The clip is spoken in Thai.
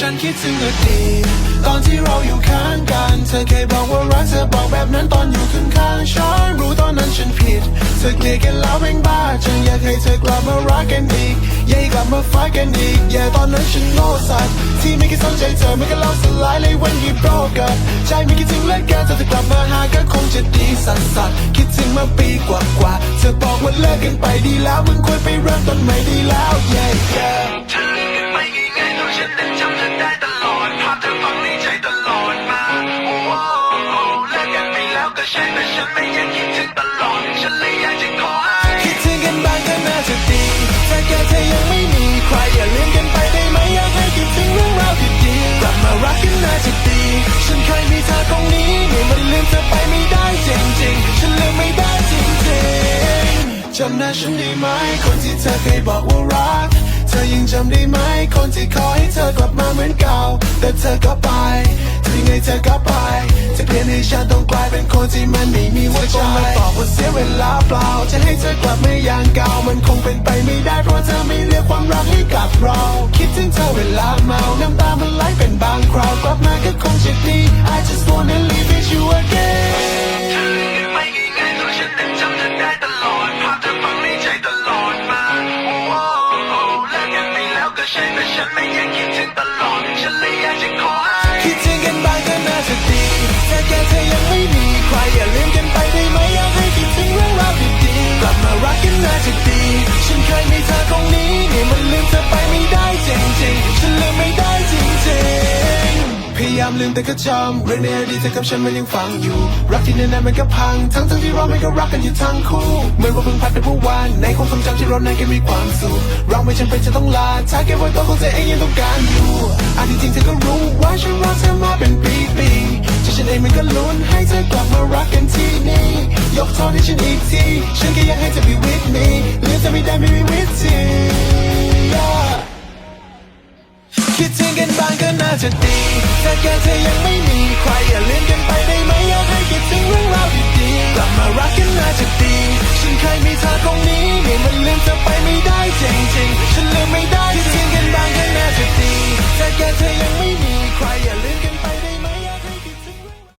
ฉันคิดถึงอดีตตอนที่เราอยู่ข้างกัน เธอเคยบอกว่ารักเธอบอกแบบนั้นตอนอยู่ข้างข้างๆฉันรู้ตอนนั้นฉันผิด เธอเกลียดกันแล้วแม่งบ้าฉันอยากให้เธอกลับมารักกันอีกอยากให้กลับมาฟักกันอีกอย่าตอนนั้นฉันโง่สัตว์ที่ไม่คิดสนใจเธอไม่ก็เล่าสลายเลย when you broke up ใจไม่คิดถึงเลิกกันเธอจะกลับมาหาก็คงจะดีสัสสัสคิดถึงมาปีกว่ากว่าๆเธอบอกว่าเลิกกันไปดีแล้วมึงควรไปเริ่มต้นใหม่ดีแล้ว yeah yeah ไปแล้วก็ใช่แต่ฉันไม่ยังคิดถึงตลอดฉันเลยอยากจะขอให้คิดถึงกันบ้างก็น่าจะดีถ้าแกเธอยังไม่มีใครอย่าลืมกันไปได้ไหมอยากให้คิดถึงเรื่องราวดีๆกลับมารักกันน่าจะดี ฉันเคยมีเธอตรงนี้ไม่มันลืมเธอไปไม่ได้จริงๆ ฉันลืมไม่ได้จริงๆจำหน้าฉันได้ไหมคนที่เธอเคยบอกว่ารักเธอยังจำได้ไหมคนที่ขอให้เธอกลับมาเหมือนเก่า แต่เธอก็ไปทำยังไงเธอก็ไป นให้ฉันต้องกลายเป็นคนที่มันไม่มีหัวใจมาตอบว่าเสียเวลาเปล่า จะให้เธอกลับมาอย่างเก่ามันคงเป็นไปไม่ได้เพราะเธอไม่เรียกความรักให้กับเรา คิดถึงเธอเวลาเมาน้ำตามันไหลเป็นบางคราวกลับมาก็คงจะดี I just wanna live with you again เธอลืมกันไม่ง่ายๆตัวฉันนั้นจำเธอได้ตลอดภาพเธอฝังในใจตลอดมาโอ้โอ้เลิกกันไปแล้วก็ใช่แต่ฉันไม่ยังคิดถึงตลอด ฉันเลยอยากจะขอามลืมแต่ก็จำเรื่องในอดีตเธอกับฉันมันยังฝังอยู่ รักที่แน่ๆมันก็พัง ทั้งทั้งที่เราไม่ก็รักกันอยู่ทั้งคู่เหมือนว่าเพิ่งพัดไปผู้วานในความทรงจำที่เรานั้นกันมีความสุขเราไม่จำเป็นจะต้องลาถ้าแค่ไว้ตัวของเธอเองยังต้องการอยู่อันที่จริงเธอก็รู้ว่าฉันรักเธอมาเป็นปีๆที่ฉันเองมันก็ลุ้นให้เธอกลับมารักกันที่นี่ยกโทษให้ฉันอีกทีฉันแค่อยากให้เธอ be with me เลือกเธอไม่ได้ไม่มีวิธี yeah คิดถึงกันบ้างก็น่าจะดีแต่แกเธอยังไม่มีใครอย่าลืมกันไปได้ไหมอยากให้คิดถึงเรื่องราวดีๆกลับมารักกันน่าจะดีฉันเคยมีเธอตรงนี้ไม่มันลืมเธอไปไม่ได้จริง